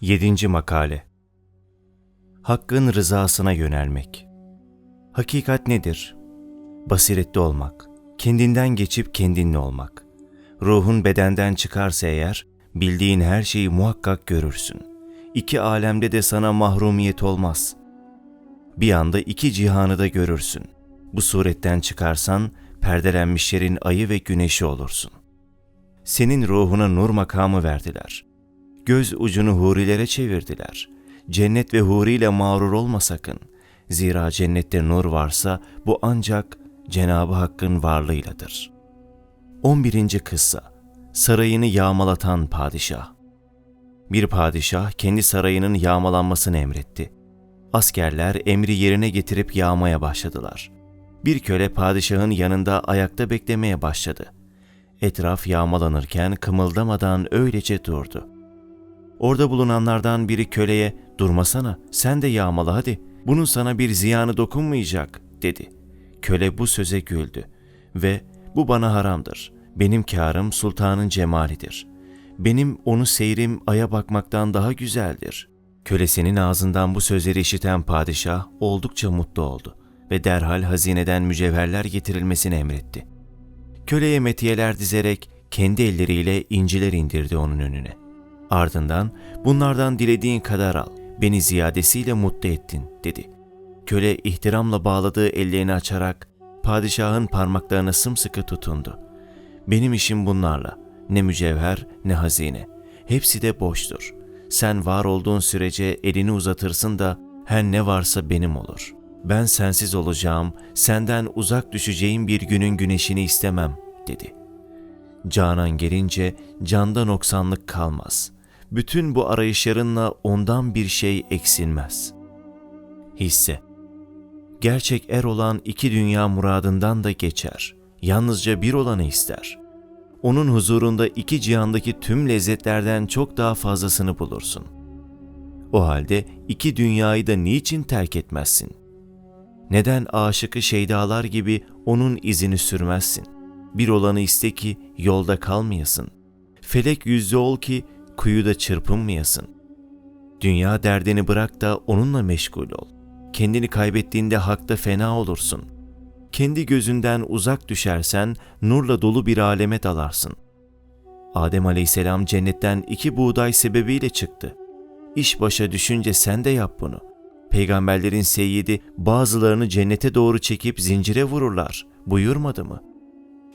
7. Makale Hakkın rızasına yönelmek Hakikat nedir? Basiretli olmak, kendinden geçip kendinle olmak. Ruhun bedenden çıkarsa eğer, bildiğin her şeyi muhakkak görürsün. İki alemde de sana mahrumiyet olmaz. Bir anda iki cihanı da görürsün. Bu suretten çıkarsan, perdelenmişlerin ayı ve güneşi olursun. Senin ruhuna nur makamı verdiler.'' Göz ucunu hurilere çevirdiler. Cennet ve huriyle mağrur olma sakın. Zira cennette nur varsa bu ancak Cenabı Hakk'ın varlığıyladır. 11. Kıssa Sarayını yağmalatan padişah Bir padişah kendi sarayının yağmalanmasını emretti. Askerler emri yerine getirip yağmaya başladılar. Bir köle padişahın yanında ayakta beklemeye başladı. Etraf yağmalanırken kımıldamadan öylece durdu.'' Orada bulunanlardan biri köleye durmasana sen de yağmala hadi bunun sana bir ziyanı dokunmayacak dedi. Köle bu söze güldü ve bu bana haramdır. Benim karım sultanın cemalidir. Benim onu seyrim aya bakmaktan daha güzeldir. Kölesinin ağzından bu sözleri işiten padişah oldukça mutlu oldu ve derhal hazineden mücevherler getirilmesini emretti. Köleye metiyeler dizerek kendi elleriyle inciler indirdi onun önüne.'' Ardından bunlardan dilediğin kadar al, beni ziyadesiyle mutlu ettin dedi. Köle ihtiramla bağladığı ellerini açarak padişahın parmaklarına sımsıkı tutundu. Benim işim bunlarla, ne mücevher ne hazine. Hepsi de boştur. Sen var olduğun sürece elini uzatırsın da her ne varsa benim olur. Ben sensiz olacağım, senden uzak düşeceğim bir günün güneşini istemem, dedi. Canan gelince canda noksanlık kalmaz bütün bu arayışlarınla ondan bir şey eksilmez. Hisse Gerçek er olan iki dünya muradından da geçer. Yalnızca bir olanı ister. Onun huzurunda iki cihandaki tüm lezzetlerden çok daha fazlasını bulursun. O halde iki dünyayı da niçin terk etmezsin? Neden aşıkı şeydalar gibi onun izini sürmezsin? Bir olanı iste ki yolda kalmayasın. Felek yüzlü ol ki kuyuda çırpınmayasın. Dünya derdini bırak da onunla meşgul ol. Kendini kaybettiğinde hakta fena olursun. Kendi gözünden uzak düşersen nurla dolu bir aleme dalarsın. Adem aleyhisselam cennetten iki buğday sebebiyle çıktı. İş başa düşünce sen de yap bunu. Peygamberlerin seyyidi bazılarını cennete doğru çekip zincire vururlar. Buyurmadı mı?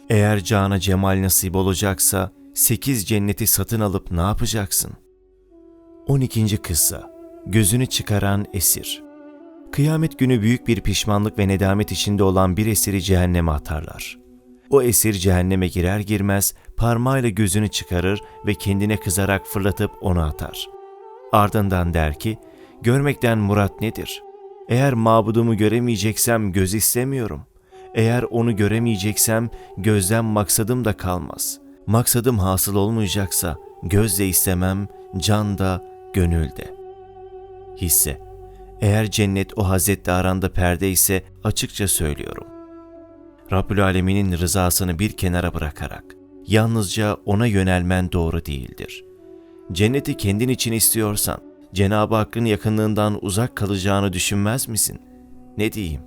Eğer cana cemal nasip olacaksa sekiz cenneti satın alıp ne yapacaksın? 12. Kıssa Gözünü çıkaran esir Kıyamet günü büyük bir pişmanlık ve nedamet içinde olan bir esiri cehenneme atarlar. O esir cehenneme girer girmez parmağıyla gözünü çıkarır ve kendine kızarak fırlatıp onu atar. Ardından der ki, görmekten murat nedir? Eğer mabudumu göremeyeceksem göz istemiyorum. Eğer onu göremeyeceksem gözden maksadım da kalmaz maksadım hasıl olmayacaksa gözle istemem, can da, gönül de. Hisse Eğer cennet o hazretle aranda perde ise açıkça söylüyorum. Rabbül Alemin'in rızasını bir kenara bırakarak yalnızca ona yönelmen doğru değildir. Cenneti kendin için istiyorsan Cenab-ı Hakk'ın yakınlığından uzak kalacağını düşünmez misin? Ne diyeyim?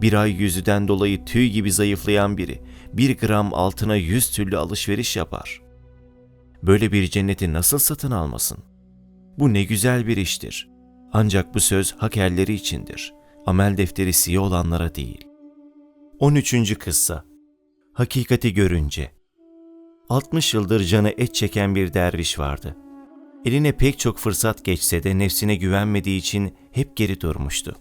Bir ay yüzüden dolayı tüy gibi zayıflayan biri bir gram altına yüz türlü alışveriş yapar. Böyle bir cenneti nasıl satın almasın? Bu ne güzel bir iştir. Ancak bu söz hak erleri içindir. Amel defteri siye olanlara değil. 13. Kıssa Hakikati görünce 60 yıldır canı et çeken bir derviş vardı. Eline pek çok fırsat geçse de nefsine güvenmediği için hep geri durmuştu.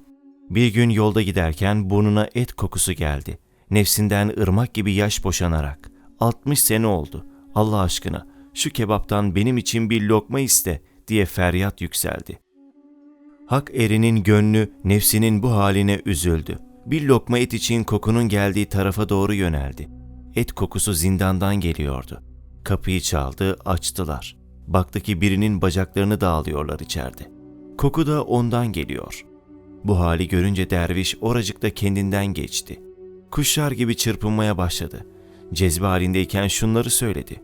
Bir gün yolda giderken burnuna et kokusu geldi. Nefsinden ırmak gibi yaş boşanarak. 60 sene oldu. Allah aşkına şu kebaptan benim için bir lokma iste diye feryat yükseldi. Hak erinin gönlü nefsinin bu haline üzüldü. Bir lokma et için kokunun geldiği tarafa doğru yöneldi. Et kokusu zindandan geliyordu. Kapıyı çaldı, açtılar. Baktı ki birinin bacaklarını dağılıyorlar içeride. Koku da ondan geliyor. Bu hali görünce derviş oracıkta kendinden geçti. Kuşlar gibi çırpınmaya başladı. Cezbe halindeyken şunları söyledi.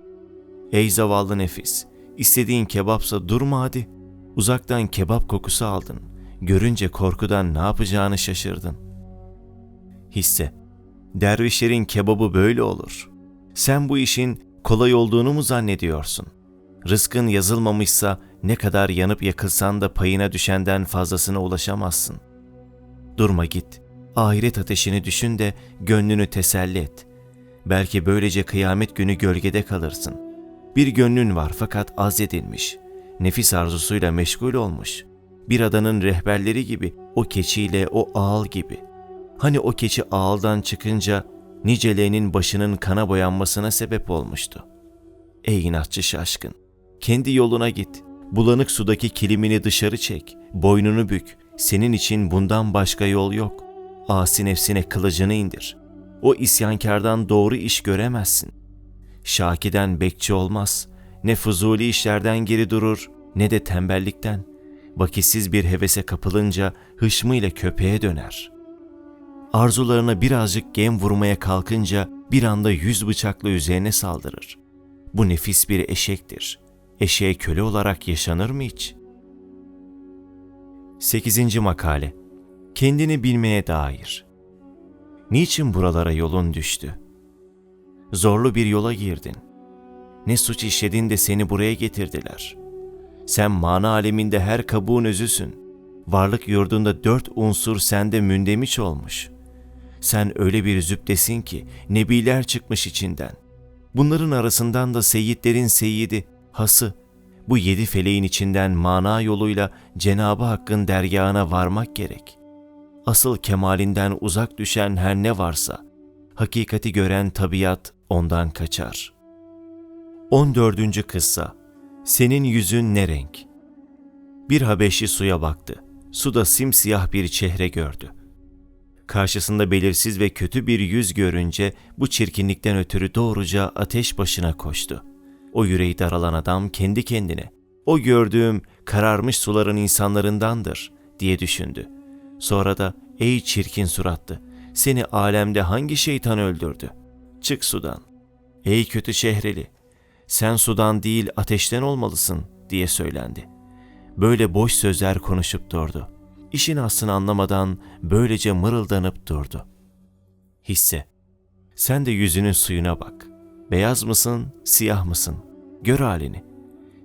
Ey zavallı nefis, istediğin kebapsa durma hadi. Uzaktan kebap kokusu aldın. Görünce korkudan ne yapacağını şaşırdın. Hisse. Dervişlerin kebabı böyle olur. Sen bu işin kolay olduğunu mu zannediyorsun? Rızkın yazılmamışsa ne kadar yanıp yakılsan da payına düşenden fazlasına ulaşamazsın. Durma git. Ahiret ateşini düşün de gönlünü teselli et. Belki böylece kıyamet günü gölgede kalırsın. Bir gönlün var fakat azledilmiş. Nefis arzusuyla meşgul olmuş. Bir adanın rehberleri gibi, o keçiyle o ağal gibi. Hani o keçi ağaldan çıkınca niceleğinin başının kana boyanmasına sebep olmuştu. Ey inatçı şaşkın! Kendi yoluna git. Bulanık sudaki kilimini dışarı çek. Boynunu bük. Senin için bundan başka yol yok. Asi nefsine kılıcını indir. O isyankardan doğru iş göremezsin. Şakiden bekçi olmaz. Ne fuzuli işlerden geri durur ne de tembellikten. Vakitsiz bir hevese kapılınca hışmıyla köpeğe döner. Arzularına birazcık gem vurmaya kalkınca bir anda yüz bıçakla üzerine saldırır. Bu nefis bir eşektir. Eşeğe köle olarak yaşanır mı hiç? 8. Makale Kendini bilmeye dair Niçin buralara yolun düştü? Zorlu bir yola girdin. Ne suç işledin de seni buraya getirdiler. Sen mana aleminde her kabuğun özüsün. Varlık yurdunda dört unsur sende mündemiş olmuş. Sen öyle bir zübdesin ki nebiler çıkmış içinden. Bunların arasından da seyitlerin seyidi, hası, bu yedi feleğin içinden mana yoluyla Cenabı Hakk'ın dergahına varmak gerek. Asıl kemalinden uzak düşen her ne varsa, hakikati gören tabiat ondan kaçar. 14. Kıssa Senin yüzün ne renk? Bir Habeşi suya baktı. Suda simsiyah bir çehre gördü. Karşısında belirsiz ve kötü bir yüz görünce bu çirkinlikten ötürü doğruca ateş başına koştu. O yüreği daralan adam kendi kendine, o gördüğüm kararmış suların insanlarındandır diye düşündü. Sonra da ey çirkin suratlı, seni alemde hangi şeytan öldürdü? Çık sudan. Ey kötü şehreli, sen sudan değil ateşten olmalısın diye söylendi. Böyle boş sözler konuşup durdu. İşin aslını anlamadan böylece mırıldanıp durdu. Hisse, sen de yüzünün suyuna bak. Beyaz mısın, siyah mısın? Gör halini.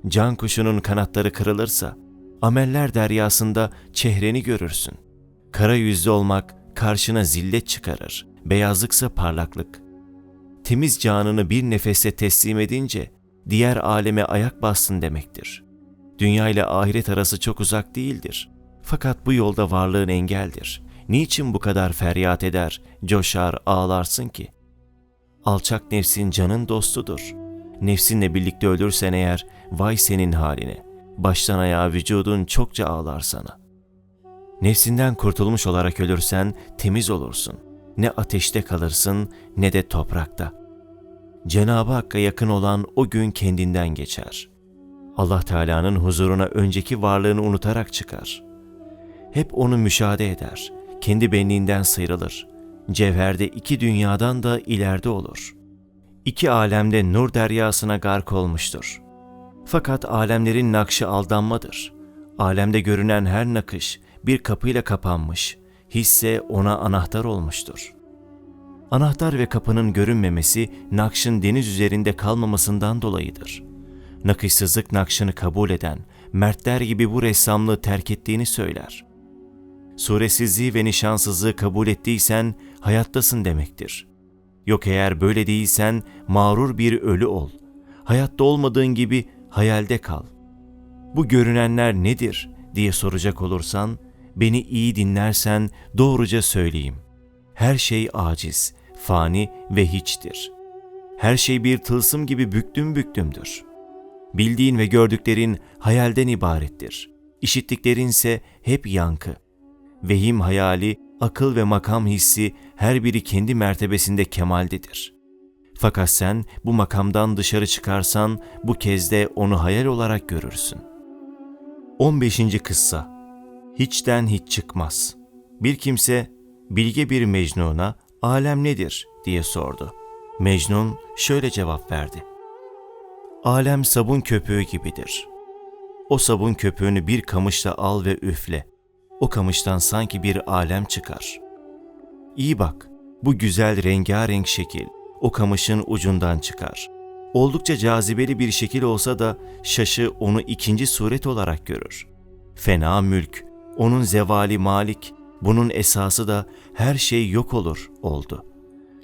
Can kuşunun kanatları kırılırsa, ameller deryasında çehreni görürsün. Kara yüzlü olmak karşına zillet çıkarır, beyazlıksa parlaklık. Temiz canını bir nefese teslim edince, diğer aleme ayak bassın demektir. Dünya ile ahiret arası çok uzak değildir. Fakat bu yolda varlığın engeldir. Niçin bu kadar feryat eder, coşar, ağlarsın ki? Alçak nefsin canın dostudur. Nefsinle birlikte ölürsen eğer, vay senin haline. Baştan ayağa vücudun çokça ağlar sana. Nefsinden kurtulmuş olarak ölürsen temiz olursun. Ne ateşte kalırsın ne de toprakta. Cenab-ı Hakk'a yakın olan o gün kendinden geçer. Allah Teala'nın huzuruna önceki varlığını unutarak çıkar. Hep onu müşahede eder. Kendi benliğinden sıyrılır. Cevherde iki dünyadan da ileride olur. İki alemde nur deryasına gark olmuştur. Fakat alemlerin nakşı aldanmadır. Alemde görünen her nakış bir kapıyla kapanmış, hisse ona anahtar olmuştur. Anahtar ve kapının görünmemesi nakşın deniz üzerinde kalmamasından dolayıdır. Nakışsızlık nakşını kabul eden, mertler gibi bu ressamlığı terk ettiğini söyler. Suresizliği ve nişansızlığı kabul ettiysen hayattasın demektir. Yok eğer böyle değilsen mağrur bir ölü ol. Hayatta olmadığın gibi hayalde kal. Bu görünenler nedir diye soracak olursan, beni iyi dinlersen doğruca söyleyeyim. Her şey aciz, fani ve hiçtir. Her şey bir tılsım gibi büktüm büktümdür. Bildiğin ve gördüklerin hayalden ibarettir. İşittiklerinse hep yankı. Vehim hayali, akıl ve makam hissi her biri kendi mertebesinde kemaldedir. Fakat sen bu makamdan dışarı çıkarsan bu kez de onu hayal olarak görürsün. 15. Kıssa Hiçten hiç çıkmaz. Bir kimse bilge bir Mecnun'a alem nedir diye sordu. Mecnun şöyle cevap verdi. Alem sabun köpüğü gibidir. O sabun köpüğünü bir kamışla al ve üfle. O kamıştan sanki bir alem çıkar. İyi bak, bu güzel rengarenk şekil o kamışın ucundan çıkar. Oldukça cazibeli bir şekil olsa da şaşı onu ikinci suret olarak görür. Fena mülk, onun zevali malik, bunun esası da her şey yok olur oldu.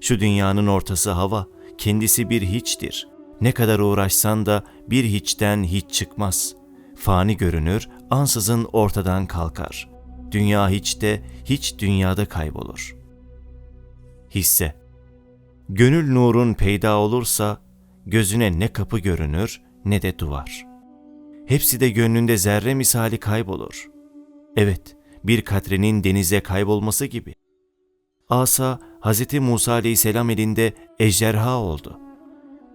Şu dünyanın ortası hava, kendisi bir hiçtir. Ne kadar uğraşsan da bir hiçten hiç çıkmaz. Fani görünür, ansızın ortadan kalkar. Dünya hiçte, hiç dünyada kaybolur. Hisse Gönül nurun peyda olursa, gözüne ne kapı görünür ne de duvar. Hepsi de gönlünde zerre misali kaybolur. Evet, bir katrenin denize kaybolması gibi. Asa, Hz. Musa aleyhisselam elinde ejderha oldu.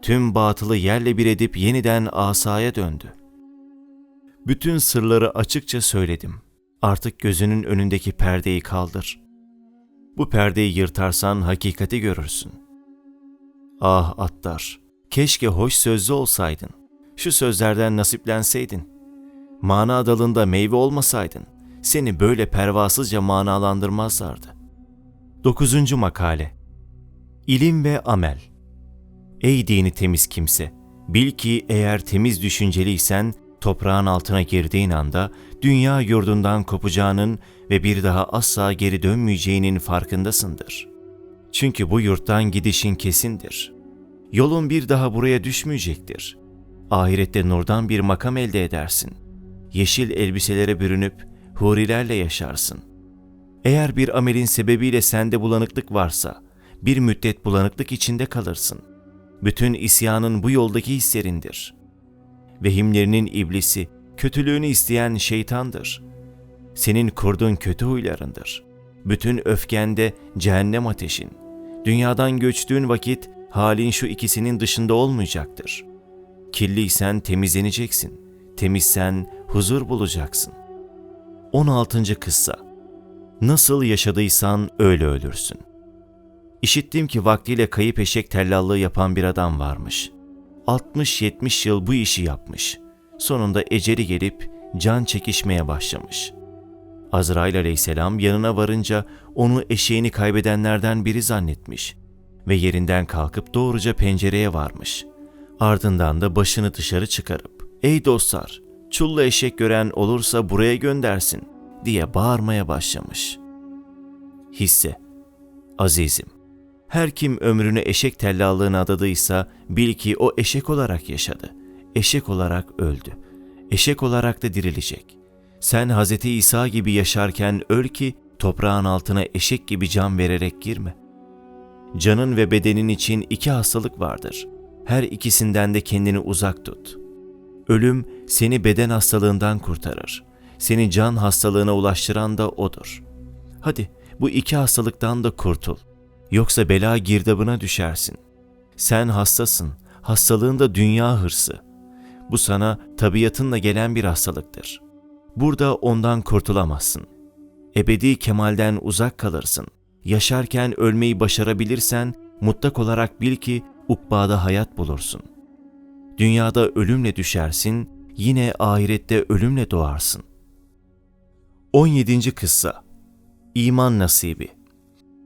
Tüm batılı yerle bir edip yeniden asaya döndü. Bütün sırları açıkça söyledim. Artık gözünün önündeki perdeyi kaldır. Bu perdeyi yırtarsan hakikati görürsün. Ah Attar, keşke hoş sözlü olsaydın. Şu sözlerden nasiplenseydin. Mana dalında meyve olmasaydın, seni böyle pervasızca manalandırmazlardı. 9. Makale İlim ve Amel Ey dini temiz kimse! Bil ki eğer temiz düşünceliysen, toprağın altına girdiğin anda dünya yurdundan kopacağının ve bir daha asla geri dönmeyeceğinin farkındasındır. Çünkü bu yurttan gidişin kesindir. Yolun bir daha buraya düşmeyecektir. Ahirette nurdan bir makam elde edersin. Yeşil elbiselere bürünüp hurilerle yaşarsın. Eğer bir amelin sebebiyle sende bulanıklık varsa, bir müddet bulanıklık içinde kalırsın. Bütün isyanın bu yoldaki hislerindir. Vehimlerinin iblisi, kötülüğünü isteyen şeytandır. Senin kurduğun kötü huylarındır. Bütün öfkende cehennem ateşin. Dünyadan göçtüğün vakit halin şu ikisinin dışında olmayacaktır. Kirliysen temizleneceksin. Temizsen huzur bulacaksın. 16. Kıssa Nasıl yaşadıysan öyle ölürsün. İşittim ki vaktiyle kayıp eşek tellallığı yapan bir adam varmış. 60-70 yıl bu işi yapmış. Sonunda eceli gelip can çekişmeye başlamış. Azrail aleyhisselam yanına varınca onu eşeğini kaybedenlerden biri zannetmiş ve yerinden kalkıp doğruca pencereye varmış. Ardından da başını dışarı çıkarıp ''Ey dostlar, çullu eşek gören olursa buraya göndersin.'' diye bağırmaya başlamış. Hisse Azizim, her kim ömrünü eşek tellallığına adadıysa bil ki o eşek olarak yaşadı. Eşek olarak öldü. Eşek olarak da dirilecek. Sen Hz. İsa gibi yaşarken öl ki toprağın altına eşek gibi can vererek girme. Canın ve bedenin için iki hastalık vardır. Her ikisinden de kendini uzak tut. Ölüm seni beden hastalığından kurtarır. Seni can hastalığına ulaştıran da odur. Hadi bu iki hastalıktan da kurtul. Yoksa bela girdabına düşersin. Sen hastasın, hastalığın da dünya hırsı. Bu sana tabiatınla gelen bir hastalıktır. Burada ondan kurtulamazsın. Ebedi kemalden uzak kalırsın. Yaşarken ölmeyi başarabilirsen mutlak olarak bil ki ukbada hayat bulursun. Dünyada ölümle düşersin, yine ahirette ölümle doğarsın. 17. Kıssa İman Nasibi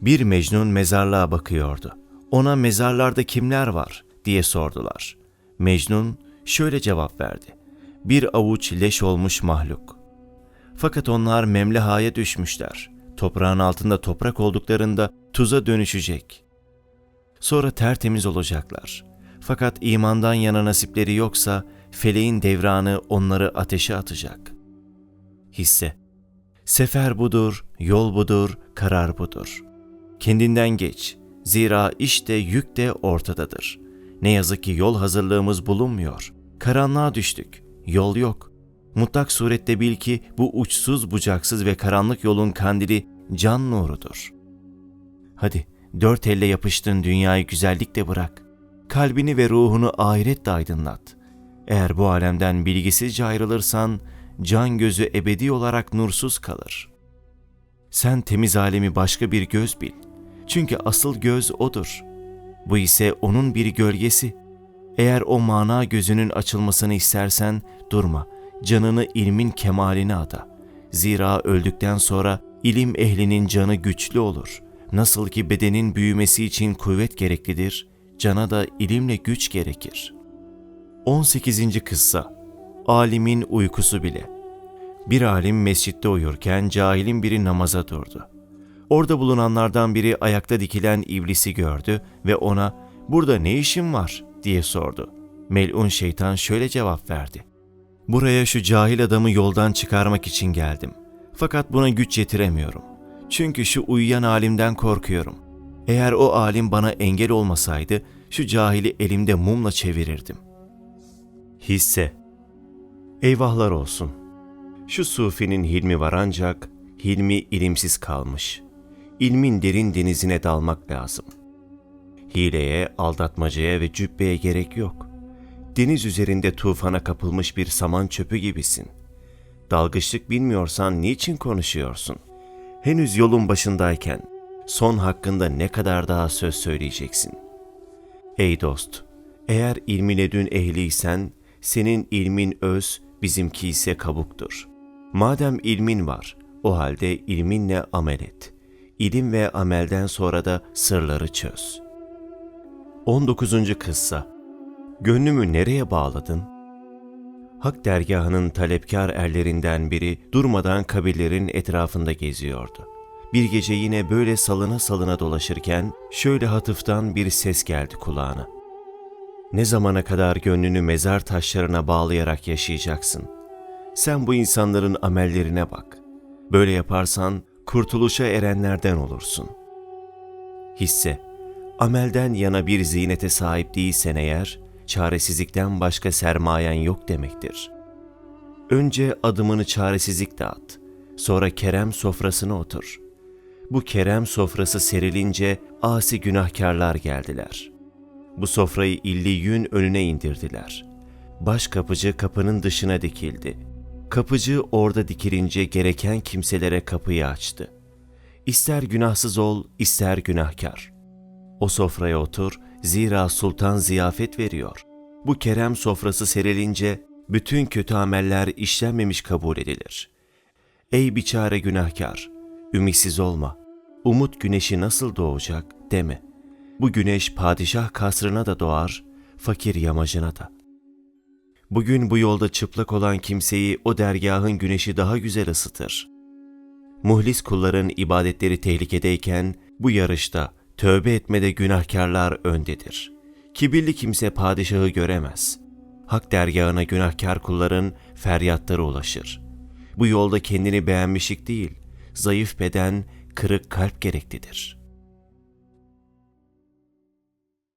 Bir Mecnun mezarlığa bakıyordu. Ona mezarlarda kimler var diye sordular. Mecnun şöyle cevap verdi. Bir avuç leş olmuş mahluk. Fakat onlar memlehaya düşmüşler. Toprağın altında toprak olduklarında tuza dönüşecek. Sonra tertemiz olacaklar. Fakat imandan yana nasipleri yoksa feleğin devranı onları ateşe atacak. Hisse Sefer budur, yol budur, karar budur. Kendinden geç. Zira işte yük de ortadadır. Ne yazık ki yol hazırlığımız bulunmuyor. Karanlığa düştük. Yol yok. Mutlak surette bil ki bu uçsuz bucaksız ve karanlık yolun kandili can nurudur. Hadi dört elle yapıştın dünyayı güzellikle bırak. Kalbini ve ruhunu ahiretle aydınlat. Eğer bu alemden bilgisizce ayrılırsan can gözü ebedi olarak nursuz kalır. Sen temiz alemi başka bir göz bil. Çünkü asıl göz odur. Bu ise onun bir gölgesi. Eğer o mana gözünün açılmasını istersen durma, canını ilmin kemaline ada. Zira öldükten sonra ilim ehlinin canı güçlü olur. Nasıl ki bedenin büyümesi için kuvvet gereklidir, cana da ilimle güç gerekir. 18. Kıssa Alimin uykusu bile Bir alim mescitte uyurken cahilin biri namaza durdu. Orada bulunanlardan biri ayakta dikilen iblisi gördü ve ona "Burada ne işin var?" diye sordu. Melun şeytan şöyle cevap verdi. Buraya şu cahil adamı yoldan çıkarmak için geldim. Fakat buna güç yetiremiyorum. Çünkü şu uyuyan alimden korkuyorum. Eğer o alim bana engel olmasaydı şu cahili elimde mumla çevirirdim. Hisse Eyvahlar olsun. Şu sufinin hilmi var ancak hilmi ilimsiz kalmış. İlmin derin denizine dalmak lazım. Hileye, aldatmacaya ve cübbeye gerek yok. Deniz üzerinde tufana kapılmış bir saman çöpü gibisin. Dalgıçlık bilmiyorsan niçin konuşuyorsun? Henüz yolun başındayken son hakkında ne kadar daha söz söyleyeceksin? Ey dost, eğer ilmin edün ehliysen, senin ilmin öz, bizimki ise kabuktur. Madem ilmin var, o halde ilminle amel et. İlim ve amelden sonra da sırları çöz. 19. Kıssa Gönlümü nereye bağladın? Hak dergahının talepkar erlerinden biri durmadan kabirlerin etrafında geziyordu. Bir gece yine böyle salına salına dolaşırken şöyle hatıftan bir ses geldi kulağına. Ne zamana kadar gönlünü mezar taşlarına bağlayarak yaşayacaksın? Sen bu insanların amellerine bak. Böyle yaparsan kurtuluşa erenlerden olursun. Hisse Amelden yana bir ziynete sahip değilsen eğer, çaresizlikten başka sermayen yok demektir. Önce adımını çaresizlikle at, sonra kerem sofrasına otur. Bu kerem sofrası serilince asi günahkarlar geldiler. Bu sofrayı illiyün önüne indirdiler. Baş kapıcı kapının dışına dikildi. Kapıcı orada dikilince gereken kimselere kapıyı açtı. İster günahsız ol, ister günahkar. O sofraya otur, zira sultan ziyafet veriyor. Bu kerem sofrası serilince bütün kötü ameller işlenmemiş kabul edilir. Ey biçare günahkar, ümitsiz olma. Umut güneşi nasıl doğacak deme. Bu güneş padişah kasrına da doğar, fakir yamacına da. Bugün bu yolda çıplak olan kimseyi o dergahın güneşi daha güzel ısıtır. Muhlis kulların ibadetleri tehlikedeyken bu yarışta tövbe etmede günahkarlar öndedir. Kibirli kimse padişahı göremez. Hak dergahına günahkar kulların feryatları ulaşır. Bu yolda kendini beğenmişlik değil, zayıf beden, kırık kalp gereklidir.''